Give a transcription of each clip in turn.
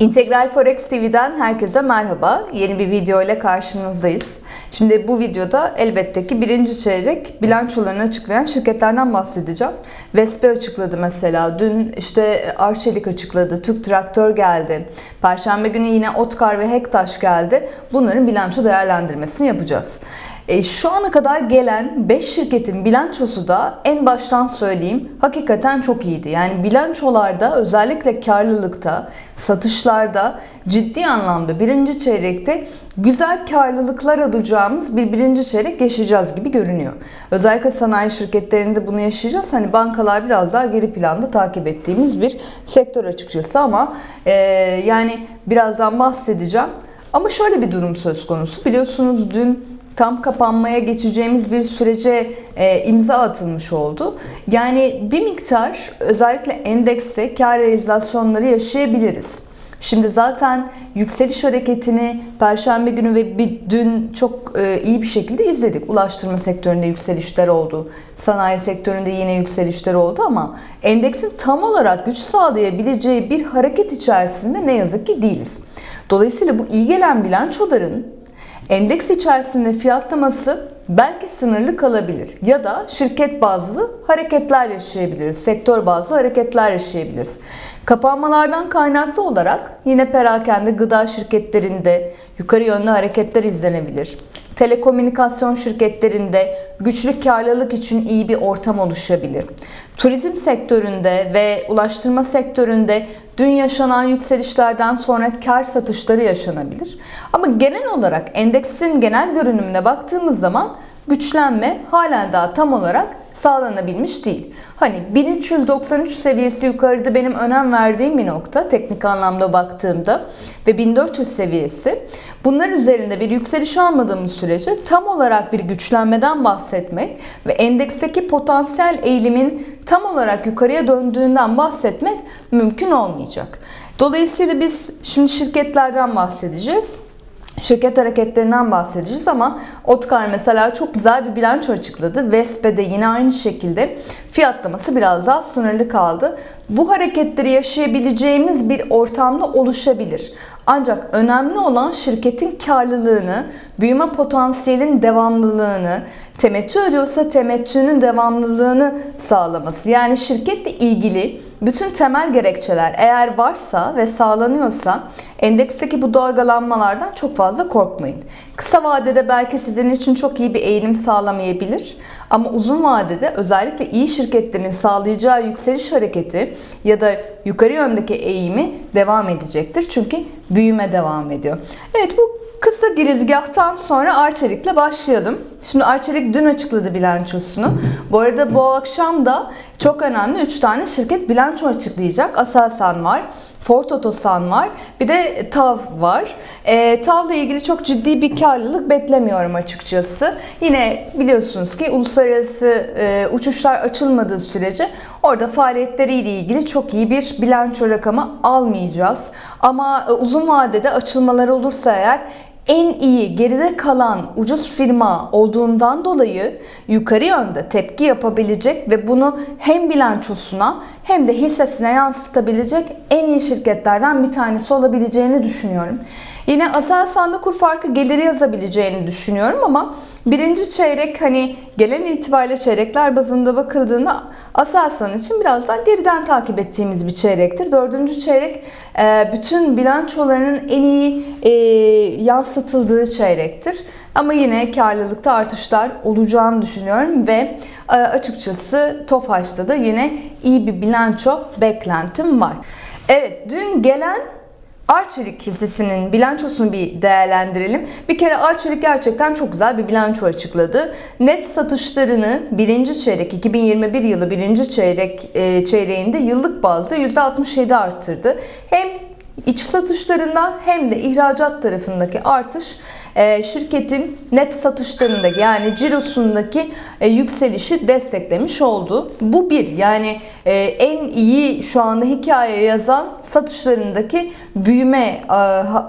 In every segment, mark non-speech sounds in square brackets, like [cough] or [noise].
İntegral Forex TV'den herkese merhaba. Yeni bir video ile karşınızdayız. Şimdi bu videoda elbette ki birinci çeyrek bilançolarını açıklayan şirketlerden bahsedeceğim. Vespe açıkladı mesela. Dün işte Arçelik açıkladı. Türk Traktör geldi. Perşembe günü yine Otkar ve Hektaş geldi. Bunların bilanço değerlendirmesini yapacağız. E, şu ana kadar gelen 5 şirketin bilançosu da en baştan söyleyeyim hakikaten çok iyiydi. Yani bilançolarda özellikle karlılıkta, satışlarda ciddi anlamda birinci çeyrekte güzel karlılıklar alacağımız bir birinci çeyrek yaşayacağız gibi görünüyor. Özellikle sanayi şirketlerinde bunu yaşayacağız. Hani bankalar biraz daha geri planda takip ettiğimiz bir sektör açıkçası ama e, yani birazdan bahsedeceğim. Ama şöyle bir durum söz konusu. Biliyorsunuz dün tam kapanmaya geçeceğimiz bir sürece e, imza atılmış oldu. Yani bir miktar özellikle endekste kar realizasyonları yaşayabiliriz. Şimdi zaten yükseliş hareketini Perşembe günü ve bir dün çok e, iyi bir şekilde izledik. Ulaştırma sektöründe yükselişler oldu. Sanayi sektöründe yine yükselişler oldu ama endeksin tam olarak güç sağlayabileceği bir hareket içerisinde ne yazık ki değiliz. Dolayısıyla bu iyi gelen bilançoların Endeks içerisinde fiyatlaması belki sınırlı kalabilir ya da şirket bazlı hareketler yaşayabiliriz, sektör bazlı hareketler yaşayabiliriz. Kapanmalardan kaynaklı olarak yine perakende gıda şirketlerinde yukarı yönlü hareketler izlenebilir. Telekomünikasyon şirketlerinde güçlü karlılık için iyi bir ortam oluşabilir. Turizm sektöründe ve ulaştırma sektöründe dün yaşanan yükselişlerden sonra kar satışları yaşanabilir. Ama genel olarak endeksin genel görünümüne baktığımız zaman güçlenme halen daha tam olarak sağlanabilmiş değil. Hani 1393 seviyesi yukarıda benim önem verdiğim bir nokta teknik anlamda baktığımda ve 1400 seviyesi. Bunların üzerinde bir yükseliş almadığımız sürece tam olarak bir güçlenmeden bahsetmek ve endeksteki potansiyel eğilimin tam olarak yukarıya döndüğünden bahsetmek mümkün olmayacak. Dolayısıyla biz şimdi şirketlerden bahsedeceğiz şirket hareketlerinden bahsedeceğiz ama Otkar mesela çok güzel bir bilanço açıkladı. Vespe de yine aynı şekilde fiyatlaması biraz daha sınırlı kaldı. Bu hareketleri yaşayabileceğimiz bir ortamda oluşabilir. Ancak önemli olan şirketin karlılığını, büyüme potansiyelin devamlılığını, temettü ödüyorsa temettünün devamlılığını sağlaması. Yani şirketle ilgili bütün temel gerekçeler eğer varsa ve sağlanıyorsa endeksteki bu dalgalanmalardan çok fazla korkmayın. Kısa vadede belki sizin için çok iyi bir eğilim sağlamayabilir ama uzun vadede özellikle iyi şirketlerin sağlayacağı yükseliş hareketi ya da yukarı yöndeki eğimi devam edecektir. Çünkü büyüme devam ediyor. Evet bu Kısa girizgahtan sonra Arçelik'le başlayalım. Şimdi Arçelik dün açıkladı bilançosunu. Bu arada bu akşam da çok önemli 3 tane şirket bilanço açıklayacak. Aselsan var. Ford Otosan var. Bir de TAV var. E, TAV'la ilgili çok ciddi bir karlılık beklemiyorum açıkçası. Yine biliyorsunuz ki uluslararası e, uçuşlar açılmadığı sürece orada faaliyetleriyle ilgili çok iyi bir bilanço rakamı almayacağız. Ama e, uzun vadede açılmalar olursa eğer en iyi geride kalan ucuz firma olduğundan dolayı yukarı yönde tepki yapabilecek ve bunu hem bilançosuna hem de hissesine yansıtabilecek en iyi şirketlerden bir tanesi olabileceğini düşünüyorum. Yine Aselsan'da kur farkı geliri yazabileceğini düşünüyorum ama birinci çeyrek hani gelen itibariyle çeyrekler bazında bakıldığında Aselsan için biraz daha geriden takip ettiğimiz bir çeyrektir. Dördüncü çeyrek e, bütün bilançolarının en iyi e, yansıtıldığı çeyrektir. Ama yine karlılıkta artışlar olacağını düşünüyorum ve e, açıkçası Tofaş'ta da yine iyi bir bilanço beklentim var. Evet dün gelen Arçelik hissesinin bilançosunu bir değerlendirelim. Bir kere Arçelik gerçekten çok güzel bir bilanço açıkladı. Net satışlarını birinci çeyrek 2021 yılı birinci çeyrek e, çeyreğinde yıllık bazda %67 arttırdı. Hem iç satışlarında hem de ihracat tarafındaki artış şirketin net satışlarında yani cirosundaki e, yükselişi desteklemiş oldu. Bu bir yani e, en iyi şu anda hikaye yazan satışlarındaki büyüme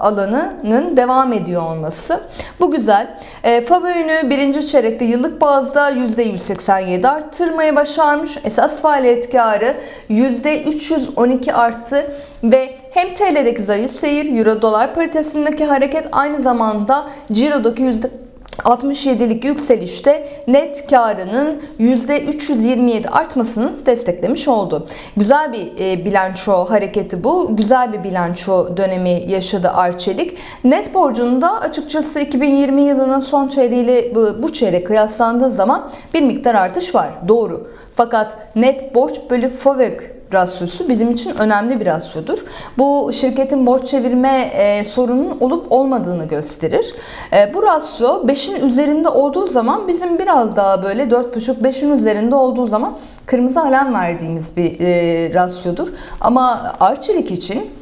alanının devam ediyor olması. Bu güzel. E, ünü birinci çeyrekte yıllık bazda %187 arttırmayı başarmış. Esas faaliyet karı %312 arttı ve hem TL'deki zayıf seyir, Euro dolar paritesindeki hareket aynı zamanda Ciro'daki yüzde 67'lik yükselişte net karının %327 artmasını desteklemiş oldu. Güzel bir e, bilanço hareketi bu. Güzel bir bilanço dönemi yaşadı Arçelik. Net borcunda açıkçası 2020 yılının son çeyreğiyle bu çeyrek kıyaslandığı zaman bir miktar artış var. Doğru. Fakat net borç bölü FOVÖK rasyosu bizim için önemli bir rasyodur. Bu şirketin borç çevirme e, sorunun olup olmadığını gösterir. E, bu rasyo 5'in üzerinde olduğu zaman bizim biraz daha böyle 4,5-5'in üzerinde olduğu zaman kırmızı alarm verdiğimiz bir e, rasyodur. Ama Arçelik için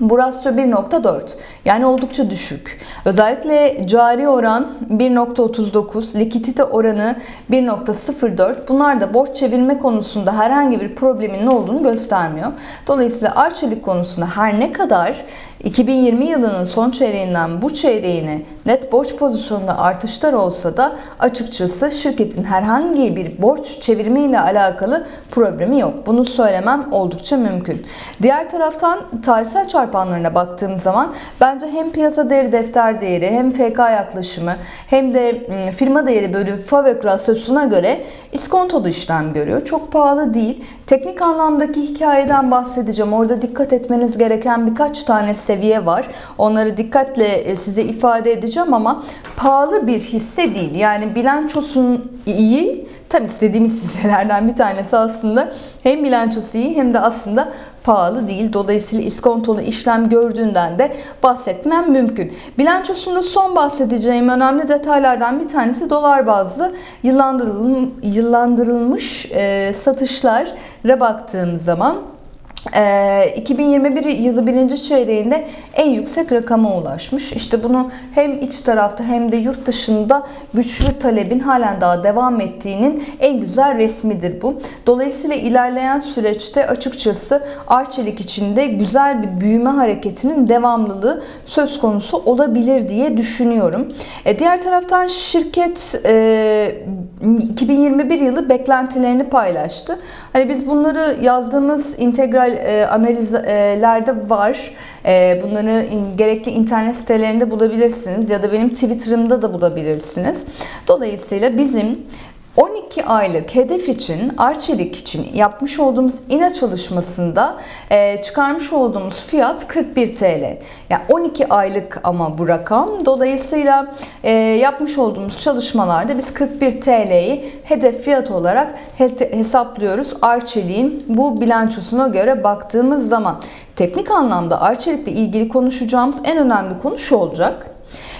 bu rasyo 1.4 yani oldukça düşük. Özellikle cari oran 1.39, likidite oranı 1.04 bunlar da borç çevirme konusunda herhangi bir problemin olduğunu göstermiyor. Dolayısıyla arçelik konusunda her ne kadar 2020 yılının son çeyreğinden bu çeyreğine net borç pozisyonunda artışlar olsa da açıkçası şirketin herhangi bir borç çevirme ile alakalı problemi yok. Bunu söylemem oldukça mümkün. Diğer taraftan tarihsel çarpanlarına baktığım zaman bence hem piyasa değeri defter değeri hem FK yaklaşımı hem de firma değeri bölü FAVÖK rasyosuna göre iskontolu işlem görüyor. Çok pahalı değil. Teknik anlamdaki hikayeden bahsedeceğim. Orada dikkat etmeniz gereken birkaç tane seviye var. Onları dikkatle e, size ifade edeceğim ama pahalı bir hisse değil. Yani bilançosun iyi, tam istediğimiz [laughs] hisselerden bir tanesi aslında hem bilançosu iyi hem de aslında pahalı değil. Dolayısıyla iskontolu işlem gördüğünden de bahsetmem mümkün. Bilançosunda son bahsedeceğim önemli detaylardan bir tanesi dolar bazlı yıllandırılmış, yıllandırılmış e, satışlara baktığım zaman 2021 yılı birinci çeyreğinde en yüksek rakama ulaşmış. İşte bunu hem iç tarafta hem de yurt dışında güçlü talebin halen daha devam ettiğinin en güzel resmidir bu. Dolayısıyla ilerleyen süreçte açıkçası Arçelik içinde güzel bir büyüme hareketinin devamlılığı söz konusu olabilir diye düşünüyorum. E, diğer taraftan şirket 2021 yılı beklentilerini paylaştı. Hani biz bunları yazdığımız integral e, analizlerde var. E, bunları gerekli internet sitelerinde bulabilirsiniz ya da benim Twitter'ımda da bulabilirsiniz. Dolayısıyla bizim 12 aylık hedef için, Arçelik için yapmış olduğumuz ina çalışmasında e, çıkarmış olduğumuz fiyat 41 TL. Yani 12 aylık ama bu rakam. Dolayısıyla e, yapmış olduğumuz çalışmalarda biz 41 TL'yi hedef fiyat olarak hesaplıyoruz. Arçelik'in bu bilançosuna göre baktığımız zaman teknik anlamda Arçelik'le ilgili konuşacağımız en önemli konu şu olacak.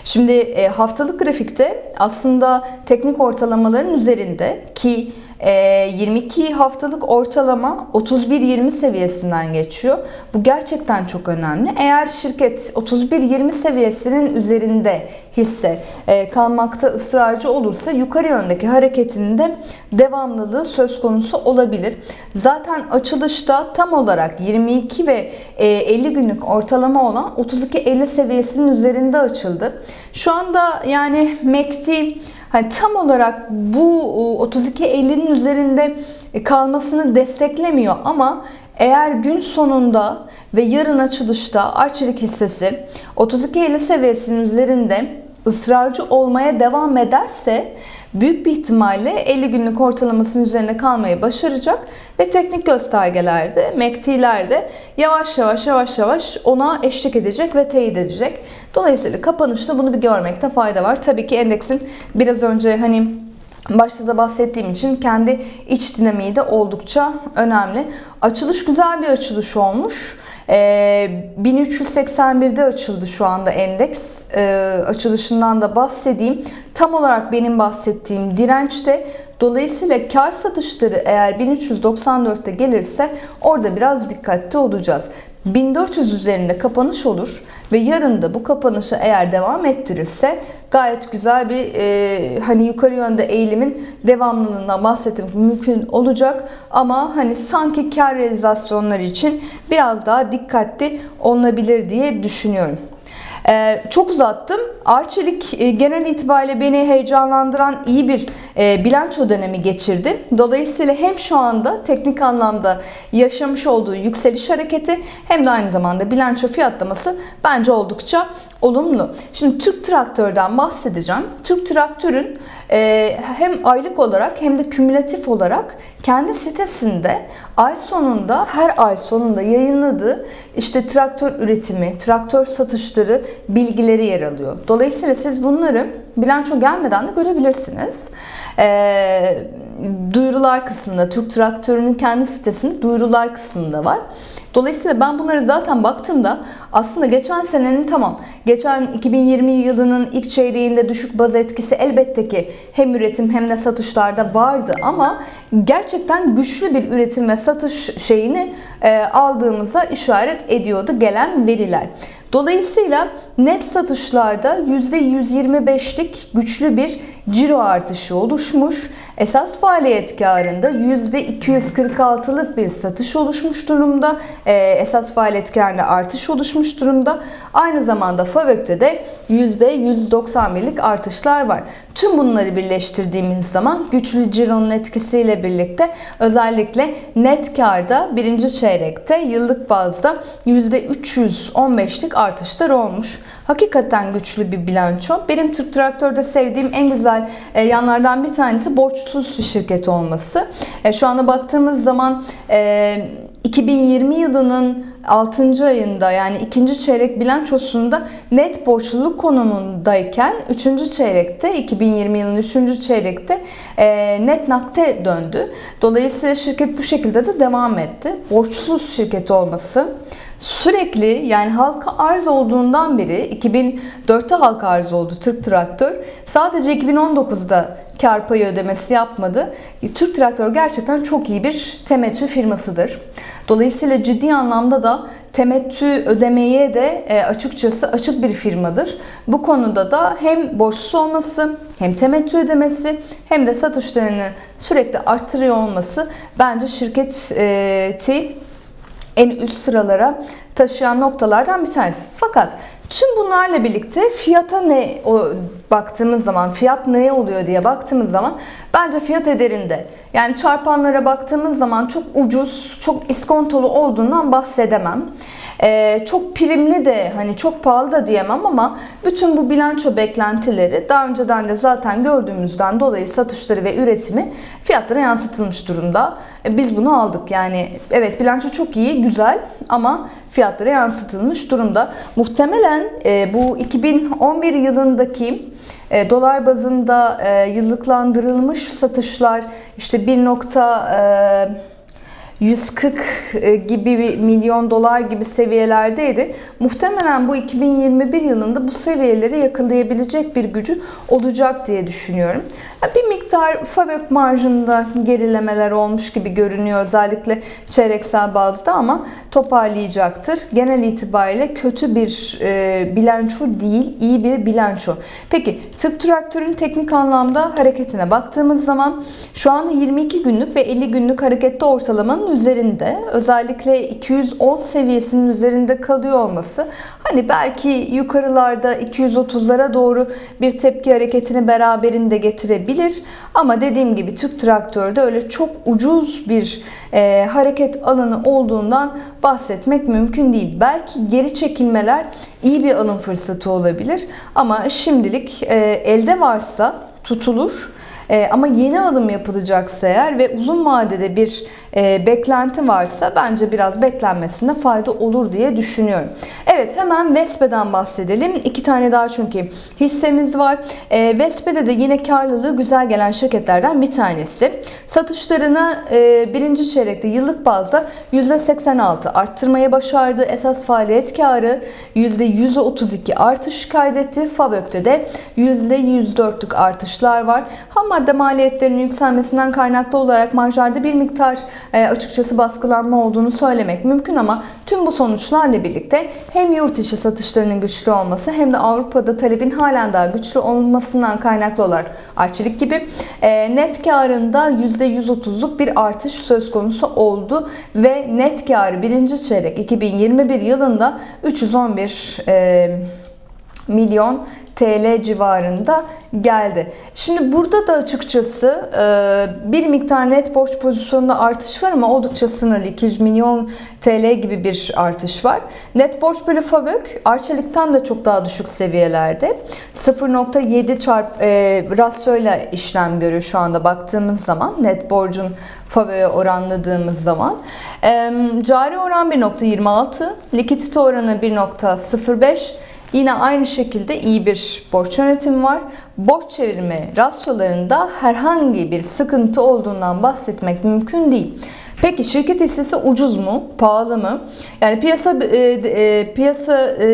Şimdi e, haftalık grafikte aslında teknik ortalamaların üzerinde ki 22 e, haftalık ortalama 31-20 seviyesinden geçiyor. Bu gerçekten çok önemli. Eğer şirket 31-20 seviyesinin üzerinde hisse e, kalmakta ısrarcı olursa yukarı yöndeki hareketinde devamlılığı söz konusu olabilir. Zaten açılışta tam olarak 22 ve 50 günlük ortalama olan 32-50 seviyesinin üzerinde açıldı. Şu anda yani MACD hani tam olarak bu 32-50'nin üzerinde kalmasını desteklemiyor ama eğer gün sonunda ve yarın açılışta Arçelik hissesi 32-50 seviyesinin üzerinde ısrarcı olmaya devam ederse büyük bir ihtimalle 50 günlük ortalamasının üzerine kalmayı başaracak ve teknik göstergelerde, MACD'lerde yavaş yavaş yavaş yavaş ona eşlik edecek ve teyit edecek. Dolayısıyla kapanışta bunu bir görmekte fayda var. Tabii ki endeksin biraz önce hani Başta da bahsettiğim için kendi iç dinamiği de oldukça önemli. Açılış güzel bir açılış olmuş. E, 1381'de açıldı şu anda endeks. E, açılışından da bahsedeyim. Tam olarak benim bahsettiğim dirençte Dolayısıyla kar satışları eğer 1394'te gelirse orada biraz dikkatli olacağız. 1400 üzerinde kapanış olur ve yarın da bu kapanışı eğer devam ettirirse gayet güzel bir e, hani yukarı yönde eğilimin devamlılığından bahsetmek mümkün olacak ama hani sanki kar realizasyonları için biraz daha dikkatli olunabilir diye düşünüyorum. Ee, çok uzattım. Arçelik e, genel itibariyle beni heyecanlandıran iyi bir e, bilanço dönemi geçirdi. Dolayısıyla hem şu anda teknik anlamda yaşamış olduğu yükseliş hareketi hem de aynı zamanda bilanço fiyatlaması bence oldukça olumlu. Şimdi Türk Traktör'den bahsedeceğim. Türk Traktör'ün e, hem aylık olarak hem de kümülatif olarak kendi sitesinde ay sonunda her ay sonunda yayınladığı işte traktör üretimi, traktör satışları bilgileri yer alıyor. Dolayısıyla siz bunları bilanço gelmeden de görebilirsiniz. E, duyurular kısmında, Türk Traktörü'nün kendi sitesinde duyurular kısmında var. Dolayısıyla ben bunları zaten baktığımda aslında geçen senenin tamam, geçen 2020 yılının ilk çeyreğinde düşük baz etkisi elbette ki hem üretim hem de satışlarda vardı ama gerçekten güçlü bir üretim ve satış şeyini e, aldığımıza işaret ediyordu gelen veriler. Dolayısıyla net satışlarda %125'lik güçlü bir ciro artışı oluşmuş. Esas faaliyet karında %246'lık bir satış oluşmuş durumda. Ee, esas faaliyet karında artış oluşmuş durumda. Aynı zamanda FAVÖK'te de %191'lik artışlar var. Tüm bunları birleştirdiğimiz zaman güçlü cironun etkisiyle birlikte özellikle net karda birinci çeyrekte yıllık bazda %315'lik artışlar olmuş. Hakikaten güçlü bir bilanço. Benim Türk Traktör'de sevdiğim en güzel e, yanlardan bir tanesi borçsuz şirket olması. E, şu anda baktığımız zaman 2020 e, yılının 6. ayında yani 2. çeyrek bilançosunda net borçluluk konumundayken 3. çeyrekte 2020 yılının 3. çeyrekte net nakte döndü. Dolayısıyla şirket bu şekilde de devam etti. Borçsuz şirket olması sürekli yani halka arz olduğundan beri 2004'te halka arz oldu Türk Traktör. Sadece 2019'da kar payı ödemesi yapmadı. Türk Traktör gerçekten çok iyi bir temettü firmasıdır. Dolayısıyla ciddi anlamda da temettü ödemeye de e, açıkçası açık bir firmadır. Bu konuda da hem borçsuz olması, hem temettü ödemesi hem de satışlarını sürekli arttırıyor olması bence şirketi en üst sıralara taşıyan noktalardan bir tanesi. Fakat tüm bunlarla birlikte fiyata ne o, baktığımız zaman, fiyat neye oluyor diye baktığımız zaman bence fiyat ederinde. Yani çarpanlara baktığımız zaman çok ucuz, çok iskontolu olduğundan bahsedemem. Ee, çok primli de hani çok pahalı da diyemem ama bütün bu bilanço beklentileri daha önceden de zaten gördüğümüzden dolayı satışları ve üretimi fiyatlara yansıtılmış durumda. Ee, biz bunu aldık yani evet bilanço çok iyi, güzel ama fiyatlara yansıtılmış durumda. Muhtemelen e, bu 2011 yılındaki e, dolar bazında e, yıllıklandırılmış satışlar işte 1. 140 e, gibi bir milyon dolar gibi seviyelerdeydi. Muhtemelen bu 2021 yılında bu seviyeleri yakalayabilecek bir gücü olacak diye düşünüyorum. Bir miktar fabrik marjında gerilemeler olmuş gibi görünüyor özellikle çeyreksel bazda ama toparlayacaktır. Genel itibariyle kötü bir e, bilanço değil, iyi bir bilanço. Peki tıp traktörün teknik anlamda hareketine baktığımız zaman şu anda 22 günlük ve 50 günlük harekette ortalamanın üzerinde. Özellikle 210 seviyesinin üzerinde kalıyor olması hani belki yukarılarda 230'lara doğru bir tepki hareketini beraberinde getirebilir. Ama dediğim gibi Türk traktörde öyle çok ucuz bir e, hareket alanı olduğundan bahsetmek mümkün değil. Belki geri çekilmeler iyi bir alım fırsatı olabilir. Ama şimdilik e, elde varsa tutulur. E, ama yeni alım yapılacaksa eğer ve uzun vadede bir e, beklenti varsa bence biraz beklenmesine fayda olur diye düşünüyorum. Evet hemen Vespe'den bahsedelim. İki tane daha çünkü hissemiz var. E, Vespe'de de yine karlılığı güzel gelen şirketlerden bir tanesi. Satışlarını e, birinci çeyrekte yıllık bazda %86 arttırmayı başardı. Esas faaliyet karı %132 artış kaydetti. Fabök'te de %104'lük artışlar var. Ham madde maliyetlerinin yükselmesinden kaynaklı olarak marjlarda bir miktar e, açıkçası baskılanma olduğunu söylemek mümkün ama tüm bu sonuçlarla birlikte hem yurt içi satışlarının güçlü olması hem de Avrupa'da talebin halen daha güçlü olmasından kaynaklı olarak arçelik gibi e, net karında %130'luk bir artış söz konusu oldu ve net karı birinci çeyrek 2021 yılında 311 e, milyon TL civarında geldi. Şimdi burada da açıkçası e, bir miktar net borç pozisyonunda artış var ama oldukça sınırlı 200 milyon TL gibi bir artış var. Net borç bölü FAVÖK Arçelik'ten de çok daha düşük seviyelerde. 0.7 çarp e, rasyoyla işlem görüyor şu anda baktığımız zaman net borcun FAVÖK'e oranladığımız zaman. E, cari oran 1.26, likidite oranı 1.05, Yine aynı şekilde iyi bir borç yönetimi var. Borç çevirme rasyolarında herhangi bir sıkıntı olduğundan bahsetmek mümkün değil. Peki şirket hissesi ucuz mu, pahalı mı? Yani piyasa e, e, piyasa e,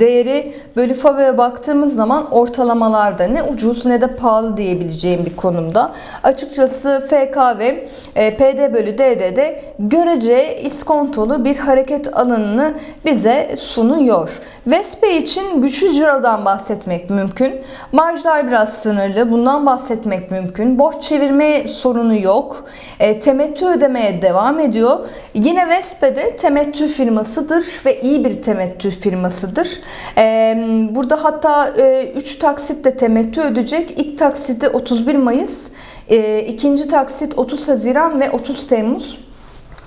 değeri bölü FAVÖ'ye baktığımız zaman ortalamalarda ne ucuz ne de pahalı diyebileceğim bir konumda. Açıkçası FK ve e, PD bölü DD'de görece iskontolu bir hareket alanını bize sunuyor. Vespe için güçlü cirodan bahsetmek mümkün. Marjlar biraz sınırlı. Bundan bahsetmek mümkün. Borç çevirme sorunu yok. E, temettü ödemeye devam ediyor. Yine Vespe'de temettü firmasıdır ve iyi bir temettü firmasıdır. Burada hatta 3 e, taksitle temettü ödeyecek. İlk taksiti 31 Mayıs, ikinci taksit 30 Haziran ve 30 Temmuz.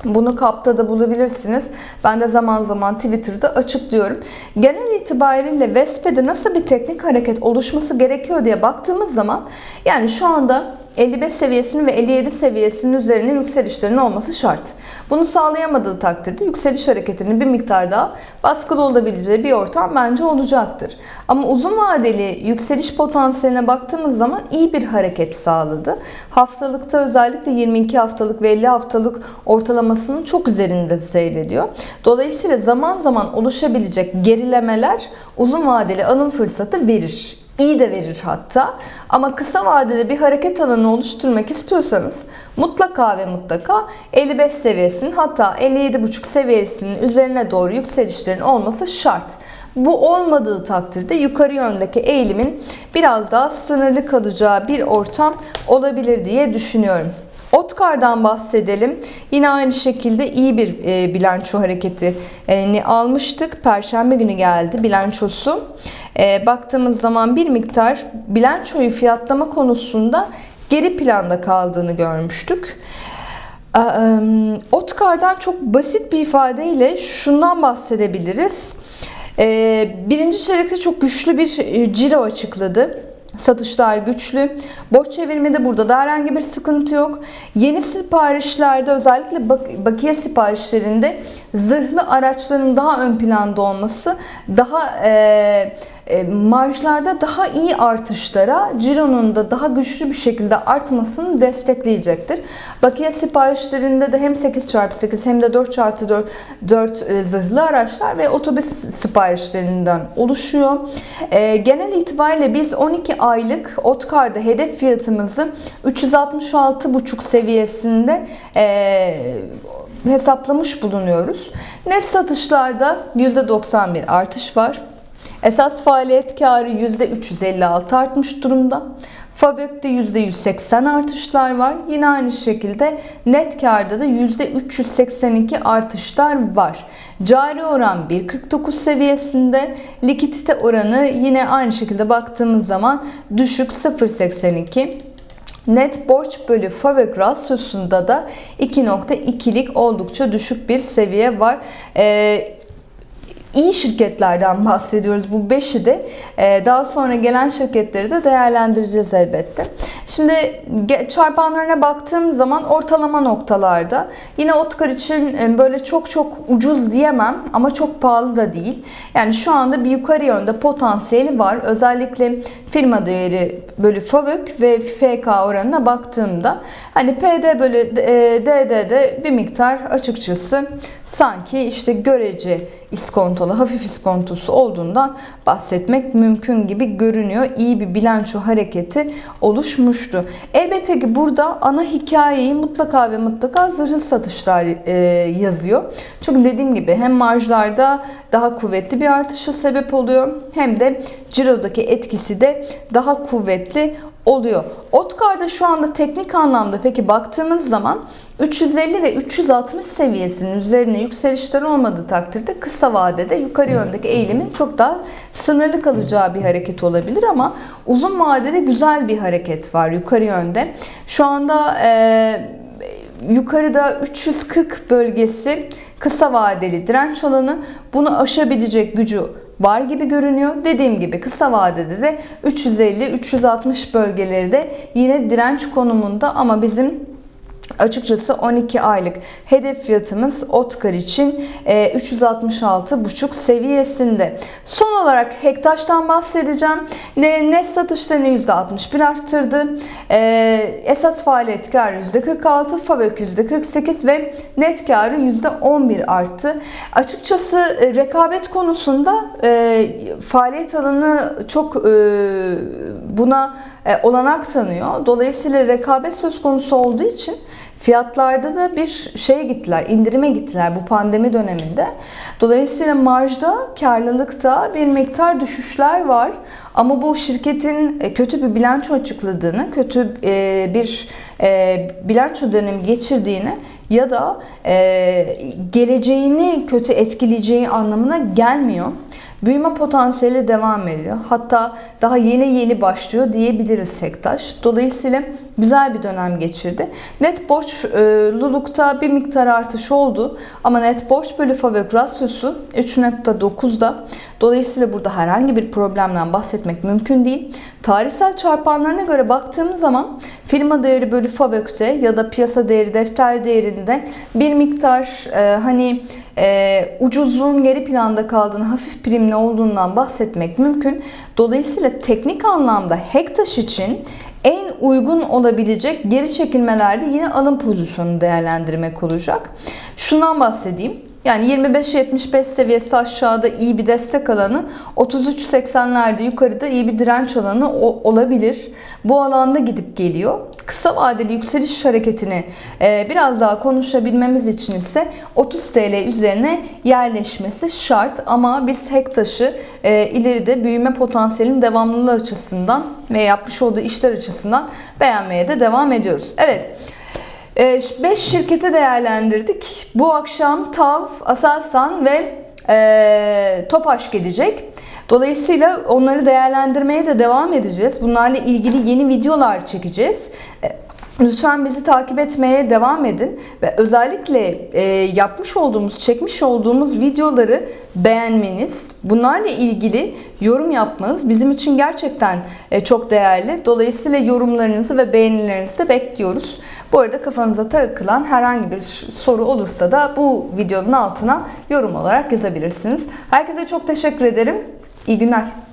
Bunu kapta da bulabilirsiniz. Ben de zaman zaman Twitter'da açıklıyorum. Genel itibariyle Vespe'de nasıl bir teknik hareket oluşması gerekiyor diye baktığımız zaman yani şu anda 55 seviyesinin ve 57 seviyesinin üzerine yükselişlerin olması şart. Bunu sağlayamadığı takdirde yükseliş hareketinin bir miktar daha baskılı olabileceği bir ortam bence olacaktır. Ama uzun vadeli yükseliş potansiyeline baktığımız zaman iyi bir hareket sağladı. Haftalıkta özellikle 22 haftalık ve 50 haftalık ortalamasının çok üzerinde seyrediyor. Dolayısıyla zaman zaman oluşabilecek gerilemeler uzun vadeli alım fırsatı verir iyi de verir hatta. Ama kısa vadede bir hareket alanı oluşturmak istiyorsanız mutlaka ve mutlaka 55 seviyesinin hatta 57,5 seviyesinin üzerine doğru yükselişlerin olması şart. Bu olmadığı takdirde yukarı yöndeki eğilimin biraz daha sınırlı kalacağı bir ortam olabilir diye düşünüyorum. Otkar'dan bahsedelim. Yine aynı şekilde iyi bir e, bilanço hareketini almıştık. Perşembe günü geldi bilançosu. E, baktığımız zaman bir miktar bilançoyu fiyatlama konusunda geri planda kaldığını görmüştük. E, Otkar'dan çok basit bir ifadeyle şundan bahsedebiliriz. E, birinci çeyrekte çok güçlü bir e, ciro açıkladı. Satışlar güçlü. Borç çevirmede burada da herhangi bir sıkıntı yok. Yeni siparişlerde özellikle bak bakiye siparişlerinde zırhlı araçların daha ön planda olması daha e, e, daha iyi artışlara, cironun da daha güçlü bir şekilde artmasını destekleyecektir. Bakiye siparişlerinde de hem 8x8 hem de 4x4 4 e, zırhlı araçlar ve otobüs siparişlerinden oluşuyor. E, genel itibariyle biz 12 aylık Otkar'da hedef fiyatımızı 366,5 seviyesinde e, hesaplamış bulunuyoruz. Net satışlarda %91 artış var. Esas faaliyet karı %356 artmış durumda. Favök'te %180 artışlar var. Yine aynı şekilde net karda da %382 artışlar var. Cari oran 1.49 seviyesinde. Likidite oranı yine aynı şekilde baktığımız zaman düşük 0.82. Net borç bölü FAVÖK rasyosunda da 2.2'lik oldukça düşük bir seviye var. Ee, iyi şirketlerden bahsediyoruz. Bu beşi de e, daha sonra gelen şirketleri de değerlendireceğiz elbette. Şimdi çarpanlarına baktığım zaman ortalama noktalarda yine Otkar için e, böyle çok çok ucuz diyemem ama çok pahalı da değil. Yani şu anda bir yukarı yönde potansiyeli var. Özellikle firma değeri bölü FAVÖK ve FK oranına baktığımda hani PD bölü DD'de bir miktar açıkçası sanki işte görece iskontolu, hafif iskontosu olduğundan bahsetmek mümkün gibi görünüyor. İyi bir bilanço hareketi oluşmuştu. Elbette ki burada ana hikayeyi mutlaka ve mutlaka zırhlı satışlar e, yazıyor. Çünkü dediğim gibi hem marjlarda daha kuvvetli bir artışa sebep oluyor hem de cirodaki etkisi de daha kuvvetli oluyor. Otkar'da şu anda teknik anlamda peki baktığımız zaman 350 ve 360 seviyesinin üzerine yükselişler olmadığı takdirde kısa vadede yukarı yöndeki eğilimin çok daha sınırlı kalacağı bir hareket olabilir ama uzun vadede güzel bir hareket var yukarı yönde. Şu anda e, yukarıda 340 bölgesi kısa vadeli direnç alanı bunu aşabilecek gücü var gibi görünüyor. Dediğim gibi kısa vadede de 350-360 bölgeleri de yine direnç konumunda ama bizim Açıkçası 12 aylık hedef fiyatımız Otkar için e, 366,5 seviyesinde. Son olarak Hektaş'tan bahsedeceğim. Ne, net satışlarını %61 arttırdı. E, esas faaliyet karı %46, Fabök %48 ve net karı %11 arttı. Açıkçası e, rekabet konusunda e, faaliyet alanı çok e, buna e, olanak tanıyor. Dolayısıyla rekabet söz konusu olduğu için fiyatlarda da bir şeye gittiler, indirime gittiler bu pandemi döneminde. Dolayısıyla marjda, karlılıkta bir miktar düşüşler var. Ama bu şirketin e, kötü bir bilanço açıkladığını, kötü e, bir bilanço dönemi geçirdiğini ya da geleceğini kötü etkileyeceği anlamına gelmiyor. Büyüme potansiyeli devam ediyor. Hatta daha yeni yeni başlıyor diyebiliriz Sektaş. Dolayısıyla güzel bir dönem geçirdi. Net borçlulukta bir miktar artış oldu. Ama net borç bölü fabrik rasyosu 3.9'da. Dolayısıyla burada herhangi bir problemden bahsetmek mümkün değil. Tarihsel çarpanlarına göre baktığımız zaman firma değeri bölü fabökte ya da piyasa değeri defter değerinde bir miktar e, hani e, ucuzluğun geri planda kaldığını, hafif primli olduğundan bahsetmek mümkün. Dolayısıyla teknik anlamda Hektaş için en uygun olabilecek geri çekilmelerde yine alım pozisyonu değerlendirmek olacak. Şundan bahsedeyim. Yani 25-75 seviyesi aşağıda iyi bir destek alanı, 33-80'lerde yukarıda iyi bir direnç alanı olabilir. Bu alanda gidip geliyor. Kısa vadeli yükseliş hareketini e, biraz daha konuşabilmemiz için ise 30 TL üzerine yerleşmesi şart. Ama biz Hektaş'ı e, ileride büyüme potansiyelinin devamlılığı açısından ve yapmış olduğu işler açısından beğenmeye de devam ediyoruz. Evet. 5 ee, şirketi değerlendirdik. Bu akşam TAV, Aselsan ve e, Tofaş gelecek. Dolayısıyla onları değerlendirmeye de devam edeceğiz. Bunlarla ilgili yeni videolar çekeceğiz. Lütfen bizi takip etmeye devam edin ve özellikle e, yapmış olduğumuz, çekmiş olduğumuz videoları beğenmeniz, bunlarla ilgili yorum yapmanız bizim için gerçekten e, çok değerli. Dolayısıyla yorumlarınızı ve beğenilerinizi de bekliyoruz. Bu arada kafanıza takılan herhangi bir soru olursa da bu videonun altına yorum olarak yazabilirsiniz. Herkese çok teşekkür ederim. İyi günler.